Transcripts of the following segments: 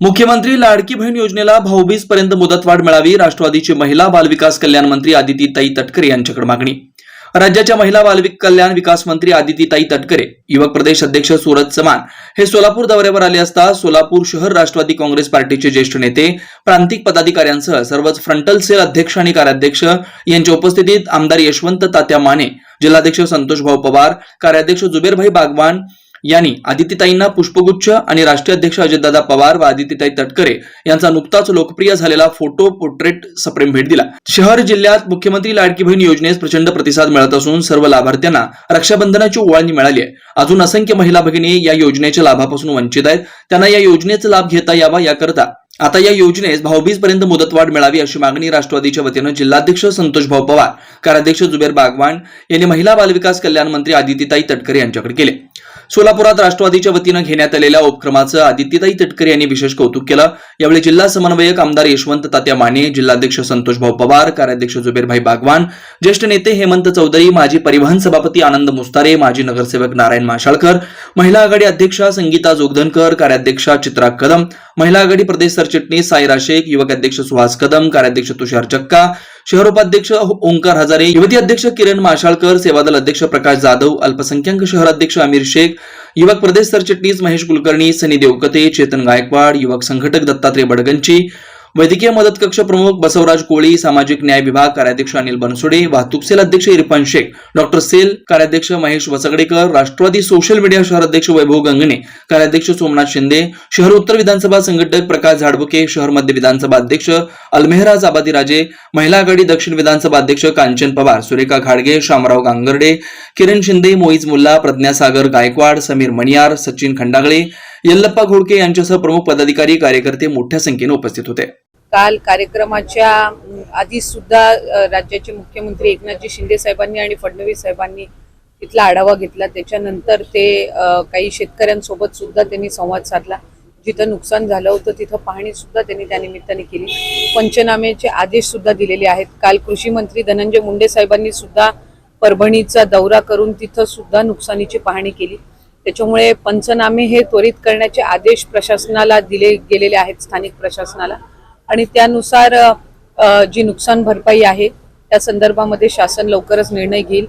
मुख्यमंत्री लाडकी बहीण योजनेला भाऊबीज पर्यंत मुदतवाढ मिळावी राष्ट्रवादीची महिला बालविकास कल्याण मंत्री आदितीताई तटकरे यांच्याकडे मागणी. राज्याच्या महिला बालविक कल्याण विकास मंत्री आदितीताई तटकरे युवक प्रदेश अध्यक्ष सूरज चव्हाण हे सोलापूर दौऱ्यावर आले असता सोलापूर शहर राष्ट्रवादी काँग्रेस पार्टीचे ज्येष्ठ नेते प्रांतिक पदाधिकाऱ्यांसह सर्वच फ्रंटल सेल अध्यक्ष आणि कार्याध्यक्ष यांच्या उपस्थितीत आमदार यशवंत तात्या माने जिल्हाध्यक्ष संतोषभाऊ पवार कार्याध्यक्ष जुबेरभाई बागवान यांनी आदित्यताईंना पुष्पगुच्छ आणि राष्ट्रीय अध्यक्ष अजितदादा पवार व आदित्यताई तटकरे यांचा नुकताच लोकप्रिय झालेला फोटो पोर्ट्रेट सप्रेम भेट दिला. शहर जिल्ह्यात मुख्यमंत्री लाडकी बहीण योजनेस प्रचंड प्रतिसाद मिळत असून सर्व लाभार्थ्यांना रक्षाबंधनाची ओवाळणी मिळाली आहे. अजून असंख्य महिला भगिनी या योजनेच्या लाभापासून वंचित आहेत. त्यांना या योजनेचा लाभ घेता यावा याकरता आता या योजनेस भाऊबीज पर्यंत मुदतवाढ मिळावी अशी मागणी राष्ट्रवादीच्या वतीनं जिल्हाध्यक्ष संतोषभाऊ पवार कार्याध्यक्ष जुबेर बागवान यांनी महिला बालविकास कल्याण मंत्री आदित्यताई तटकरे यांच्याकडे केले. सोलापुरात राष्ट्रवादीच्या वतीनं घेण्यात आलेल्या उपक्रमाचं आदित्यताई तटकरे यांनी विशेष कौतुक केलं. यावेळी जिल्हा समन्वयक आमदार यशवंत तात्या माने जिल्हाध्यक्ष संतोषभाऊ पवार कार्याध्यक्ष जुबेरभाई बागवान ज्येष्ठ नेते हेमंत चौधरी माजी परिवहन सभापती आनंद मुस्तारे माजी नगरसेवक नारायण माशाळकर महिला आघाडी अध्यक्षा संगीता जोगधनकर कार्याध्यक्षा चित्रा कदम महिला आघाडी प्रदेश सरचिटणीस साईरा शेख युवक अध्यक्ष सुहास कदम कार्याध्यक्ष तुषार शहर उपाध्यक्ष ओंकार हजारे युवती अध्यक्ष किरण माशाळकर सेवादल अध्यक्ष प्रकाश जाधव अल्पसंख्याक शहर अध्यक्ष आमिर शेख युवक प्रदेश सरचिटणीस महेश कुलकर्णी सनी देवकते चेतन गायकवाड युवक संघटक दत्तात्रय बडगंची वैद्यकीय मदत कक्ष प्रमुख बसवराज कोळी सामाजिक न्याय विभाग कार्याध्यक्ष अनिल बनसोडे वाहतूक सेल अध्यक्ष इरफान शेख डॉक्टर सेल कार्याध्यक्ष महेश वसगडेकर राष्ट्रवादी सोशल मीडिया शहर अध्यक्ष वैभव गंगणे कार्याध्यक्ष सोमनाथ शिंदे शहर उत्तर विधानसभा संघटक प्रकाश झाडबुके शहर मध्य विधानसभा अध्यक्ष अलमेहराज आबादी राजे महिला आघाडी दक्षिण विधानसभा अध्यक्ष कांचन पवार सुरेखा घाडगे शामराव गांगर्डे किरण शिंदे मोईज मुल्ला प्रज्ञासागर गायकवाड समीर मणियार सचिन खंडागळे यल्लप्पा घोडके यांच्यासह प्रमुख पदाधिकारी कार्यकर्ते मोठ्या संख्येने उपस्थित होते. काल कार्यक्रमाच्या आधी सुद्धा राज्याचे मुख्यमंत्री एकनाथजी शिंदे साहेबांनी आणि फडणवीस साहेबांनी तिथला आढावा घेतला. त्याच्यानंतर ते काही शेतकऱ्यांसोबत सुद्धा त्यांनी संवाद साधला. जिथं नुकसान झालं होतं तिथं पाहणी सुद्धा त्यांनी त्या निमित्ताने केली. पंचनाम्याचे आदेश सुद्धा दिलेले आहेत. काल कृषी मंत्री धनंजय मुंडे साहेबांनी सुद्धा परभणीचा दौरा करून तिथं सुद्धा नुकसानीची पाहणी केली. त्याच्यामुळे पंचनामे हे त्वरित करण्याचे आदेश प्रशासनाला दिले गेलेले आहेत स्थानिक प्रशासनाला. आणि त्यानुसार जी नुकसान भरपाई आहे त्या संदर्भामध्ये शासन लवकरच निर्णय घेईल.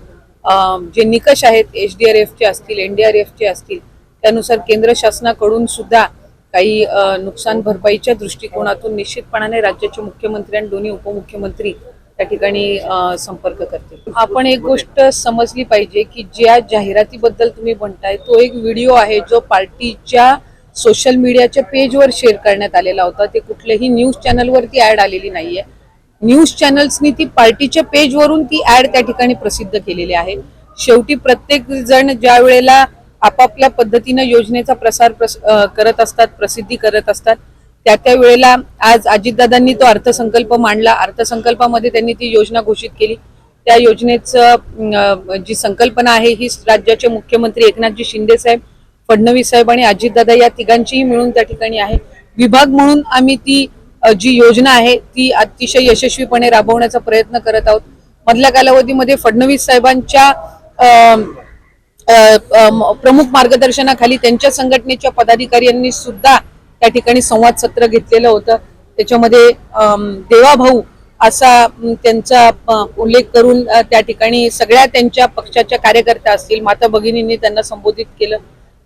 जे निकष आहेत एच डी आर एफचे असतील एन डी आर एफचे असतील त्यानुसार केंद्र शासनाकडून सुद्धा काही नुकसान भरपाईच्या दृष्टिकोनातून निश्चितपणाने राज्याचे मुख्यमंत्री आणि दोन्ही उपमुख्यमंत्री त्या ठिकाणी संपर्क करतील. आपण एक गोष्ट समजली पाहिजे की ज्या जाहिरातीबद्दल तुम्ही म्हणताय तो एक व्हिडिओ आहे जो पार्टीच्या सोशल मीडियाच्या पेजवर शेअर करण्यात आलेला होता. ते कुठल्याही न्यूज चॅनलवरती ऍड आलेली नाहीये. न्यूज चॅनल्सनी ती पार्टीच्या पेजवरून ती ऍड त्या ठिकाणी प्रसिद्ध केलेली आहे. शेवटी प्रत्येक जण ज्या वेळेला आपापल्या पद्धतीनं योजनेचा प्रसार प्रस करत असतात प्रसिद्धी करत असतात त्या त्या वेळेला आज अजितदादांनी तो अर्थसंकल्प मांडला. अर्थसंकल्पामध्ये त्यांनी ती योजना घोषित केली. त्या योजनेचं जी संकल्पना आहे ही राज्याचे मुख्यमंत्री एकनाथजी शिंदे साहेब फडणवीस साहेब आणि अजितदादा या तिघांचीही मिळून त्या ठिकाणी आहे. विभाग म्हणून आम्ही ती जी योजना आहे ती अतिशय यशस्वीपणे राबवण्याचा प्रयत्न करत आहोत. मधल्या कालावधीमध्ये फडणवीस साहेबांच्या अं, प्रमुख मार्गदर्शनाखाली त्यांच्या संघटनेच्या पदाधिकाऱ्यांनी सुद्धा त्या ठिकाणी संवाद सत्र घेतलेलं होतं. त्याच्यामध्ये देवाभाऊ असा त्यांचा उल्लेख करून त्या ठिकाणी सगळ्या त्यांच्या पक्षाच्या कार्यकर्त्या असतील माता भगिनींनी त्यांना संबोधित केलं.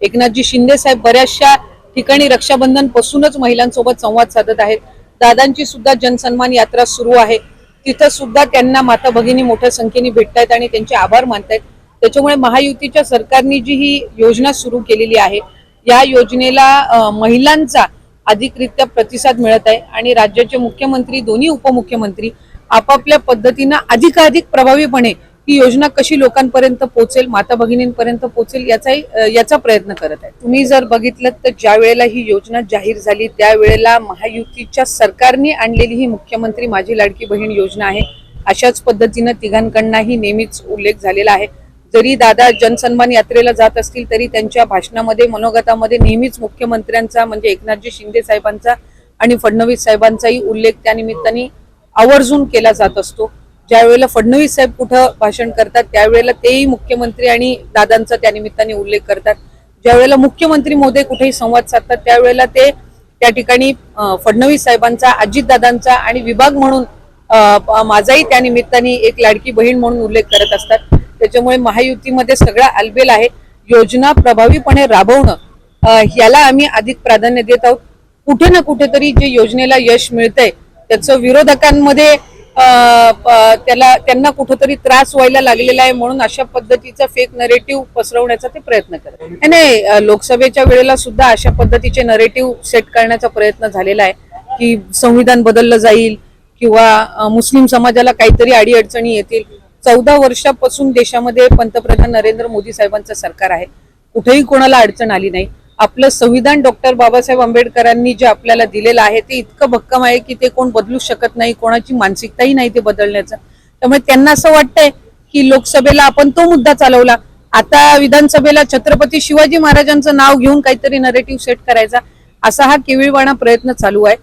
एकनाथजी शिंदे साहेब बऱ्याचशा ठिकाणी रक्षाबंधन पासूनच महिलांसोबत संवाद साधत आहेत. दादांची सुद्धा जनसन्मान यात्रा सुरू आहे. तिथं सुद्धा त्यांना माता भगिनी मोठ्या संख्येने भेटतायत आणि त्यांचे आभार मानतायत. त्याच्यामुळे महायुतीच्या सरकारने जी ही योजना सुरू केलेली आहे या योजनेला महिलांचा अधिकरित्या प्रतिसाद मिळत आहे आणि राज्याचे मुख्यमंत्री दोन्ही उपमुख्यमंत्री आपापल्या पद्धतीनं अधिकाधिक प्रभावीपणे ही योजना कशी लोकांपर्यंत पोहोचेल माता भगिनींपर्यंत पोहोचेल याचाही याचा प्रयत्न करत आहे तुम्ही जर बघितलं तर ज्या वेळेला ही योजना जाहीर झाली त्यावेळेला महायुतीच्या सरकारने आणलेली ही मुख्यमंत्री माझी लाडकी बहीण योजना आहे. अशाच पद्धतीनं तिघांकडनंही नेहमीच उल्लेख झालेला आहे. जरी दादा जनसन्मान यात्रेला जात असतील तरी त्यांच्या भाषणामध्ये मनोगतामध्ये नेहमीच मुख्यमंत्र्यांचा म्हणजे एकनाथजी शिंदे साहेबांचा आणि फडणवीस साहेबांचाही उल्लेख त्या निमित्ताने आवर्जून केला जात असतो. ज्या वेळेला फडणवीस साहेब कुठं भाषण करतात त्यावेळेला तेही मुख्यमंत्री आणि दादांचा त्या निमित्ताने उल्लेख करतात. ज्या वेळेला मुख्यमंत्री मोदी कुठेही संवाद साधतात त्यावेळेला ते त्या ठिकाणी फडणवीस साहेबांचा अजितदादांचा आणि विभाग म्हणून माझाही त्या निमित्ताने एक लाडकी बहीण म्हणून उल्लेख करत असतात. त्याच्यामुळे महायुतीमध्ये सगळा अलबेल आहे. योजना प्रभावीपणे राबवणं याला आम्ही अधिक प्राधान्य देत आहोत. कुठे ना कुठेतरी जे योजनेला यश मिळतंय त्याचं विरोधकांमध्ये त्याला त्यांना कुठंतरी त्रास व्हायला लागलेला आहे म्हणून अशा पद्धतीचा फेक नरेटिव्ह पसरवण्याचा ते प्रयत्न करत आहेत. नाही, लोकसभेच्या वेळेला सुद्धा अशा पद्धतीचे नरेटिव्ह सेट करण्याचा प्रयत्न झालेला आहे की संविधान बदललं जाईल किंवा मुस्लिम समाजाला काहीतरी अडीअडचणी येतील. चौदा वर्षापासून देशामध्ये पंतप्रधान नरेंद्र मोदी साहेबांचं सरकार आहे. कुठेही कोणाला अडचण आली नाही. आपलं संविधान डॉक्टर बाबासाहेब आंबेडकरांनी जे आपल्याला दिलेलं आहे ते इतकं भक्कम आहे की ते कोण बदलू शकत नाही कोणाची मानसिकताही नाही ते बदलण्याचं. त्यामुळे त्यांना असं वाटतंय की लोकसभेला आपण तो मुद्दा चालवला. आता विधानसभेला छत्रपती शिवाजी महाराजांचं नाव घेऊन काहीतरी नरेटिव्ह सेट करायचा असा हा केविळवाणा प्रयत्न चालू आहे.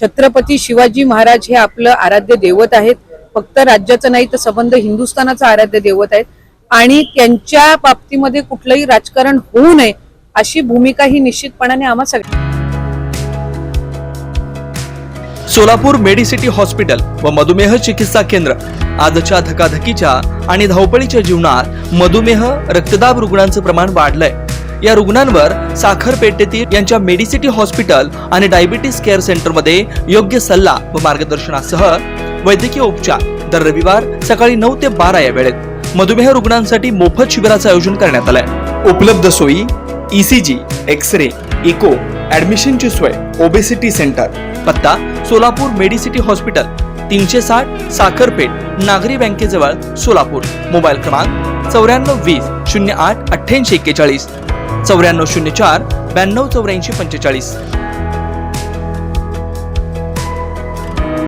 छत्रपती शिवाजी महाराज हे आपलं आराध्य दैवत आहेत. फक्त राज्याचं नाही तर संबंध हिंदुस्थानाचं आराध्य दैवत आहेत. आणि त्यांच्या बाबतीमध्ये कुठलंही राजकारण होऊ नये अशी भूमिका ही निश्चितपणाने आम्हा सगळ्या सोलापूर मेडिसिटी हॉस्पिटल व मधुमेह चिकित्सा केंद्र. आजच्या धकाधकीच्या आणि धावपळीच्या जीवनात मधुमेह रक्तदाब रुग्णांचं प्रमाण वाढलंय. या रुग्णांवर साखरपेटेतील यांच्या मेडिसिटी हॉस्पिटल आणि डायबिटीस केअर सेंटरमध्ये योग्य सल्ला व मार्गदर्शनासह वैद्यकीय उपचार दर रविवार सकाळी नऊ ते बारा या वेळेत. मधुमेह रुग्णांसाठी मोफत शिबिराचं आयोजन करण्यात आलंय. उपलब्ध सोयी E ECG X ray echo ॲडमिशनची सोय ओबेसिटी सेंटर पत्ता सोलापूर मेडिसिटी हॉस्पिटल तीनशे साठ साखरपेठ नागरी बँकेजवळ सोलापूर. मोबाईल क्रमांक चौऱ्याण्णव वीस शून्य आठ अठ्ठ्याऐंशी एक्केचाळीस. चौऱ्याण्णव शून्य चार ब्याण्णव चौऱ्याऐंशी पंचेचाळीस.